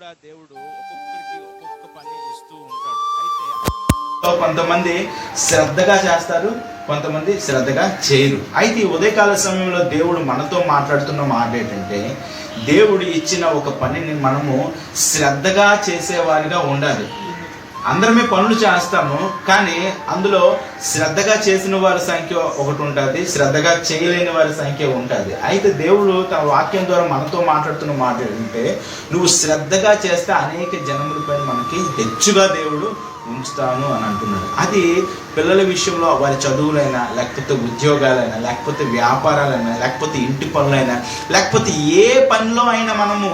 కూడా దేవుడు ఒక్కొక్కరికి ఒక్కొక్క పని ఇస్తూ ఉంటాడు. అయితే కొంతమంది శ్రద్ధగా చేస్తారు కొంతమంది శ్రద్ధగా చేయరు. అయితే ఈ ఉదయకాల సమయంలో దేవుడు మనతో మాట్లాడుతున్న మాట ఏంటంటే దేవుడు ఇచ్చిన ఒక పనిని మనము శ్రద్ధగా చేసేవారిగా ఉండాలి. అందరమే పనులు చేస్తాము కానీ అందులో శ్రద్ధగా చేసిన వారి సంఖ్య ఒకటి ఉంటుంది శ్రద్ధగా చేయలేని వారి సంఖ్య ఉంటుంది. అయితే దేవుడు తన వాక్యం ద్వారా మనతో మాట్లాడుతున్న మాట ఏంటంటే నువ్వు శ్రద్ధగా చేస్తే అనేక జనములపైన మనకి హెచ్చుగా దేవుడు ఉంచుతాను అని అంటున్నాడు. అది పిల్లల విషయంలో వారి చదువులైనా లేకపోతే ఉద్యోగాలైనా లేకపోతే వ్యాపారాలైనా లేకపోతే ఇంటి పనులైనా లేకపోతే ఏ పనిలో అయినా మనము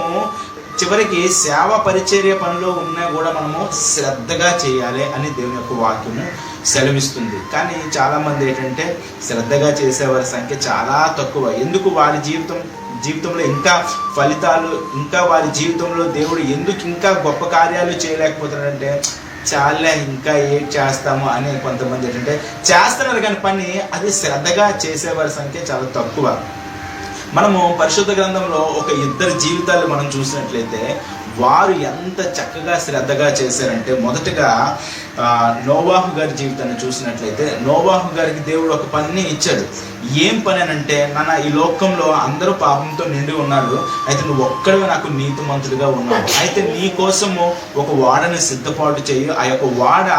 చివరికి సేవ పరిచర్య పనిలో ఉన్నా కూడా మనము శ్రద్ధగా చేయాలి అని దేవుని యొక్క వాక్యము సెలవిస్తుంది. కానీ చాలామంది ఏంటంటే శ్రద్ధగా చేసేవారి సంఖ్య చాలా తక్కువ. ఎందుకు వారి జీవితం జీవితంలో ఇంకా ఫలితాలు ఇంకా వారి జీవితంలో దేవుడు ఎందుకు ఇంకా గొప్ప కార్యాలు చేయలేకపోతున్నాడంటే చాలా ఇంకా ఏం చేస్తాము అని కొంతమంది ఏంటంటే చేస్తున్నారు కానీ పని అది శ్రద్ధగా చేసేవారి సంఖ్య చాలా తక్కువ. మనము పరిశుద్ధ గ్రంథంలో ఒక ఇద్దరు జీవితాలు మనం చూసినట్లయితే వారు ఎంత చక్కగా శ్రద్ధగా చేశారంటే మొదటగా నోవాహు గారి జీవితాన్ని చూసినట్లయితే నోవాహు గారికి దేవుడు ఒక పనిని ఇచ్చాడు. ఏం పని అని అంటే నాన్న ఈ లోకంలో అందరూ పాపంతో నిండి ఉన్నారు. అయితే నువ్వు ఒక్కడే నాకు నీతిమంతుడిగా ఉన్నావు. అయితే నీ కోసము ఒక వాడని సిద్ధపాటు చేయి. ఆ యొక్క వాడ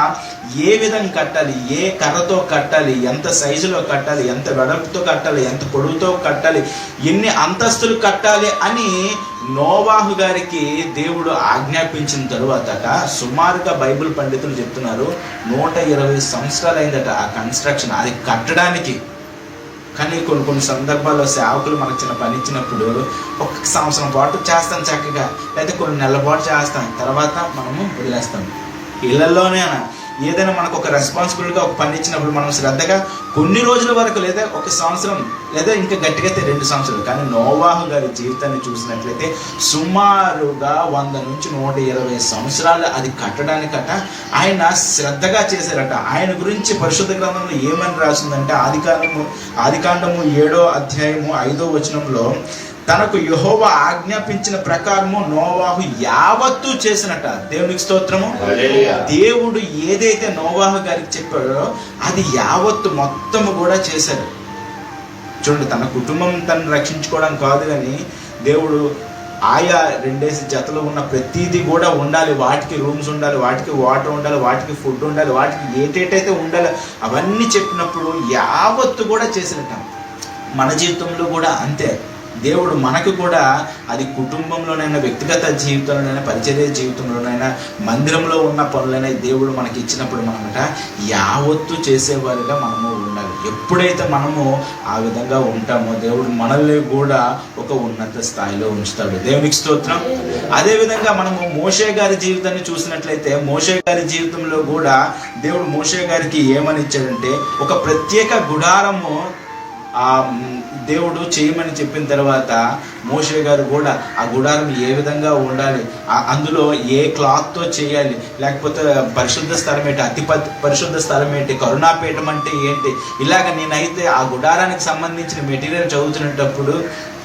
ఏ విధంగా కట్టాలి? ఏ కర్రతో కట్టాలి? ఎంత సైజులో కట్టాలి? ఎంత వెడల్పుతో కట్టాలి? ఎంత పొడవుతో కట్టాలి? ఎన్ని అంతస్తులు కట్టాలి అని నోవాహు గారికి దేవుడు ఆజ్ఞాపించిన తరువాత సుమారుగా బైబిల్ పండితులు చెప్తున్నారు. నూట ఇరవై సంవత్సరాలు అయిందట ఆ కన్స్ట్రక్షన్. అది కట్టడానికి. కానీ కొన్ని కొన్ని సందర్భాల్లో సేవకులు మనకు చిన్న పని ఇచ్చినప్పుడు ఒక సంవత్సరం పాటు చేస్తాం చక్కగా. లేదా కొన్ని నెలల పాటు చేస్తాం. తర్వాత మనము వదిలేస్తాం. ఇళ్ళలోనే ఏదైనా మనకు ఒక రెస్పాన్సిబిలిటీగా ఒక పని ఇచ్చినప్పుడు మనం శ్రద్ధగా కొన్ని రోజుల వరకు లేదా ఒక సంవత్సరం లేదా ఇంకా గట్టిగా అయితే రెండు సంవత్సరాలు. కానీ నోవాహు గారి జీవితాన్ని చూసినట్లయితే సుమారుగా వంద నుంచి నూట ఇరవై సంవత్సరాలు అది కట్టడానికట ఆయన శ్రద్ధగా చేశారట. ఆయన గురించి పరిశుద్ధ గ్రంథంలో ఏమని రాసిందంటే ఆదికాండము ఆదికాండము ఏడో అధ్యాయము ఐదో వచనంలో తనకు యహోవ ఆజ్ఞాపించిన ప్రకారము నోవాహు యావత్తు చేసినట. దేవునికి స్తోత్రము. దేవుడు ఏదైతే నోవాహు గారికి చెప్పాడో అది యావత్తు మొత్తము కూడా చేశాడు. చూడండి తన కుటుంబం తను రక్షించుకోవడం కాదు కానీ దేవుడు ఆయా రెండేసి జతలు ఉన్న ప్రతిదీ కూడా ఉండాలి. వాటికి రూమ్స్ ఉండాలి వాటికి వాటర్ ఉండాలి వాటికి ఫుడ్ ఉండాలి వాటికి ఏటేటైతే ఉండాలి అవన్నీ చెప్పినప్పుడు యావత్తు కూడా చేసినట్ట మన జీవితంలో కూడా అంతే. దేవుడు మనకు కూడా అది కుటుంబంలోనైనా వ్యక్తిగత జీవితంలోనైనా పరిచర్య జీవితంలోనైనా మందిరంలో ఉన్న పనులైనా దేవుడు మనకి ఇచ్చినప్పుడు మనమట యావత్తు చేసేవారుగా మనము ఉండాలి. ఎప్పుడైతే మనము ఆ విధంగా ఉంటామో దేవుడు మనల్ని కూడా ఒక ఉన్నత స్థాయిలో ఉంచుతాడు. దేవునికి స్తోత్రం. అదే విధంగా మనము మోషే గారి జీవితాన్ని చూసినట్లయితే మోషే గారి జీవితంలో కూడా దేవుడు మోషే గారికి ఏమని ఇచ్చాడంటే ఒక ప్రత్యేక గుడారము ఆ దేవుడు చేయమని చెప్పిన తర్వాత మోషే గారు కూడా ఆ గుడారం ఏ విధంగా ఉండాలి? అందులో ఏ క్లాత్తో చేయాలి? లేకపోతే పరిశుద్ధ స్థలం ఏంటి? అతి పరిశుద్ధ స్థలం ఏంటి? కరుణాపీఠం అంటే ఏంటి? ఇలాగ నేనైతే ఆ గుడారానికి సంబంధించిన మెటీరియల్ చదువుతున్నప్పుడు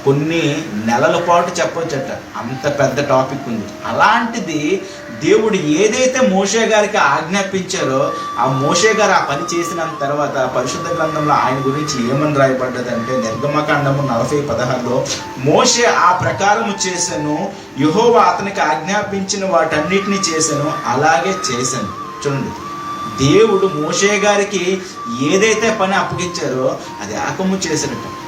కొన్ని నెలల పాటు చెప్పొచ్చట. అంత పెద్ద టాపిక్ ఉంది. అలాంటిది దేవుడు ఏదైతే మోషే గారికి ఆజ్ఞాపించారో ఆ మోషే గారు ఆ పని చేసిన తర్వాత పరిశుద్ధ గ్రంథంలో ఆయన గురించి ఏమని రాయబడ్డదంటే నిర్గమకాండము నలభై పదహారులో మోషే ఆ ప్రకారము చేశాను యెహోవా అతనికి ఆజ్ఞాపించిన వాటన్నిటిని చేశాను అలాగే చేశాను చూడండి. దేవుడు మోషే గారికి ఏదైతే పని అప్పగించారో అది ఆకము చేసినట్టు.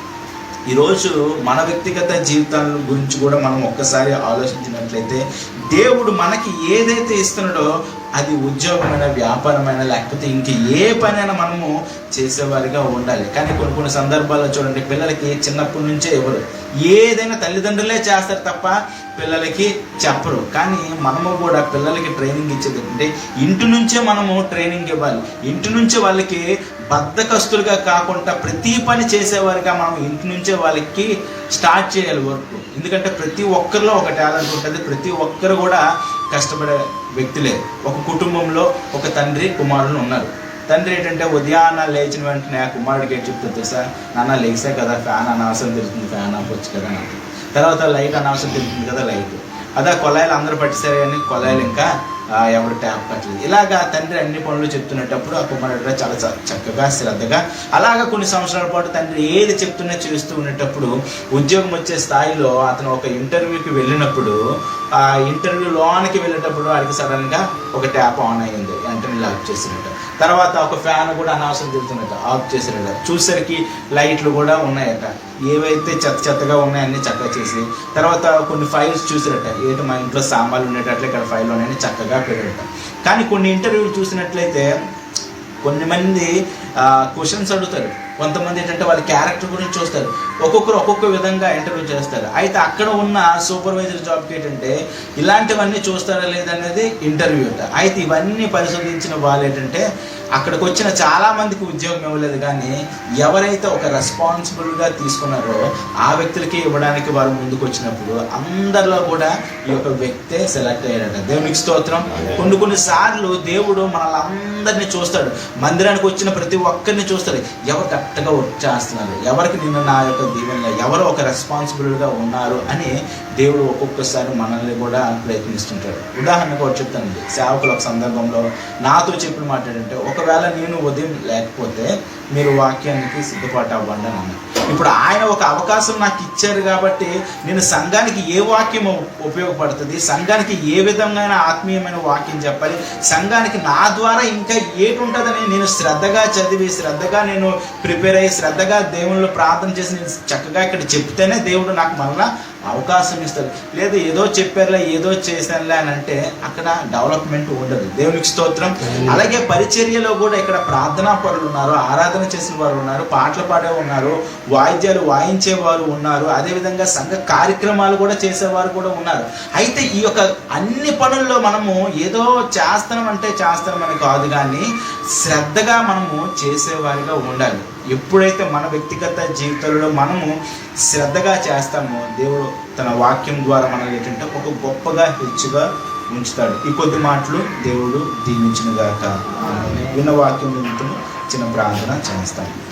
ఈరోజు మన వ్యక్తిగత జీవితాల గురించి కూడా మనం ఒక్కసారి ఆలోచించినట్లయితే దేవుడు మనకి ఏదైతే ఇస్తున్నాడో అది ఉద్యోగమైన వ్యాపారమైన లేకపోతే ఇంక ఏ పనైనా మనము చేసేవారిగా ఉండాలి. కానీ కొన్ని కొన్ని సందర్భాల్లో చూడండి పిల్లలకి చిన్నప్పటి నుంచే ఎవరు? ఏదైనా తల్లిదండ్రులే చేస్తారు తప్ప పిల్లలకి చెప్పరు. కానీ మనము కూడా పిల్లలకి ట్రైనింగ్ ఇచ్చేది అంటే ఇంటి నుంచే మనము ట్రైనింగ్ ఇవ్వాలి. ఇంటి నుంచే వాళ్ళకి బద్ధకస్తులుగా కాకుండా ప్రతి పని చేసేవారిగా మనం ఇంటి నుంచే వాళ్ళకి స్టార్ట్ చేయాలి వర్క్. ఎందుకంటే ప్రతి ఒక్కరిలో ఒక టాలెంట్ ఉంటుంది. ప్రతి ఒక్కరు కూడా కష్టపడే వ్యక్తులే ఒక కుటుంబంలో ఒక తండ్రి కుమారులు ఉన్నారు. తండ్రి ఏంటంటే ఉదయాన్న లేచిన వెంటనే ఆ కుమారుడికి ఏం చెప్తుంది తెలుసా? నాన్న లేచా కదా ఫ్యాన్ అనవసరం తిరుగుతుంది ఫ్యాన్ ఆపొచ్చు కదా నాకు తర్వాత లైట్ అనవసరం తెలుస్తుంది కదా లైట్. అదే కొలాయిలు అందరూ పట్టిసారు కానీ కొలాయిలు ఇంకా ఎవరు ట్యాప్ కట్టలేదు ఇలాగా తండ్రి అన్ని పనులు చెప్తున్నప్పుడు ఆ కుమారుడు చాలా చ- చక్కగా శ్రద్ధగా అలాగా కొన్ని సంవత్సరాల పాటు తండ్రి ఏది చెప్తున్నా చేస్తూ ఉన్నప్పుడు ఉద్యోగం వచ్చే స్థాయిలో అతను ఒక ఇంటర్వ్యూకి వెళ్ళినప్పుడు ఆ ఇంటర్వ్యూ లోనికి వెళ్ళేటప్పుడు వాడికి సడన్గా ఒక ట్యాప్ ఆన్ అయింది వెంటనే లాక్ చేసినట్టు. తర్వాత ఒక ఫ్యాన్ కూడా అనవసరం తిరుగుతున్నట్టు ఆఫ్ చేసినట్ట చూసరికి లైట్లు కూడా ఉన్నాయట. ఏవైతే చెత్త చెత్తగా ఉన్నాయో చక్కగా చేసి తర్వాత కొన్ని ఫైల్స్ చూసినట్ట ఏంటి మా ఇంట్లో సామాన్లు ఉండేటట్లు ఇక్కడ ఫైల్ ఉన్నాయని చక్కగా పెట్టారట కానీ కొన్ని ఇంటర్వ్యూలు చూసినట్లయితే కొన్ని మంది క్వశ్చన్స్ అడుగుతారు. కొంతమంది ఏంటంటే వాళ్ళ క్యారెక్టర్ గురించి చూస్తారు. ఒక్కొక్కరు ఒక్కొక్క విధంగా ఇంటర్వ్యూ చేస్తారు. అయితే అక్కడ ఉన్న సూపర్వైజర్ జాబ్కి ఏంటంటే ఇలాంటివన్నీ చూస్తారా లేదనేది ఇంటర్వ్యూ అంట. అయితే ఇవన్నీ పరిశోధించిన వాళ్ళు ఏంటంటే అక్కడికి వచ్చిన చాలా మందికి ఉద్యోగం ఇవ్వలేదు కానీ ఎవరైతే ఒక రెస్పాన్సిబుల్గా తీసుకున్నారో ఆ వ్యక్తులకి ఇవ్వడానికి వారు ముందుకు వచ్చినప్పుడు అందరిలో కూడా ఈ యొక్క వ్యక్తే సెలెక్ట్ అయ్యాడట. దేవునికి స్తోత్రం. కొన్ని కొన్ని సార్లు దేవుడు మనల్ని అందరినీ చూస్తాడు. మందిరానికి వచ్చిన ప్రతి ఒక్కరిని చూస్తాడు. ఎవరు కరెక్ట్గా వర్క్ చేస్తున్నారు? ఎవరికి నిన్ను నా యొక్క దీవెనగా ఎవరు ఒక రెస్పాన్సిబుల్గా ఉన్నారు అని దేవుడు ఒక్కొక్కసారి మనల్ని కూడా ప్రయత్నిస్తుంటాడు. ఉదాహరణకు ఒకటి చెప్తానండి సేవకులు ఒక సందర్భంలో నాతో చెప్పిన మాట ఏంటంటే ఒకవేళ నేను ఉదయం లేకపోతే మీరు వాక్యానికి సిద్ధపాటు అవ్వండి అని ఇప్పుడు ఆయన ఒక అవకాశం నాకు ఇచ్చారు కాబట్టి నేను సంఘానికి ఏ వాక్యం ఉపయోగపడుతుంది సంఘానికి ఏ విధమైన ఆత్మీయమైన వాక్యం చెప్పాలి సంఘానికి నా ద్వారా ఇంకా ఏటి ఉంటుందని నేను శ్రద్ధగా చదివి శ్రద్ధగా నేను ప్రిపేర్ అయ్యి శ్రద్ధగా దేవుళ్ళు ప్రార్థన చేసి నేను చక్కగా ఇక్కడ చెప్తేనే దేవుడు నాకు మళ్ళీ అవకాశం ఇస్తాడు లేదు ఏదో చెప్పారులే ఏదో చేశానులే అని అంటే అక్కడ డెవలప్మెంట్ ఉండదు. దేవునికి స్తోత్రం. అలాగే పరిచర్యలో కూడా ఇక్కడ ప్రార్థనా పరులు ఉన్నారు ఆరాధన చేసిన వారు ఉన్నారు పాటలు పాడే ఉన్నారు వాయిద్యాలు వాయించే వారు ఉన్నారు అదేవిధంగా సంఘ కార్యక్రమాలు కూడా చేసేవారు కూడా ఉన్నారు. అయితే ఈ యొక్క అన్ని పనుల్లో మనము ఏదో చేస్తాం అంటే చేస్తామని కాదు కానీ శ్రద్ధగా మనము చేసేవారిగా ఉండాలి. ఎప్పుడైతే మన వ్యక్తిగత జీవితంలో మనము శ్రద్ధగా చేస్తామో దేవుడు తన వాక్యం ద్వారా మనం ఏంటంటే ఒక గొప్పగా హెచ్చుగా ఉంచుతాడు. ఈ కొద్ది మాటలు దేవుడు దీవించిన గాక విన్న వాక్యం చిన్న ప్రార్థన చేస్తాను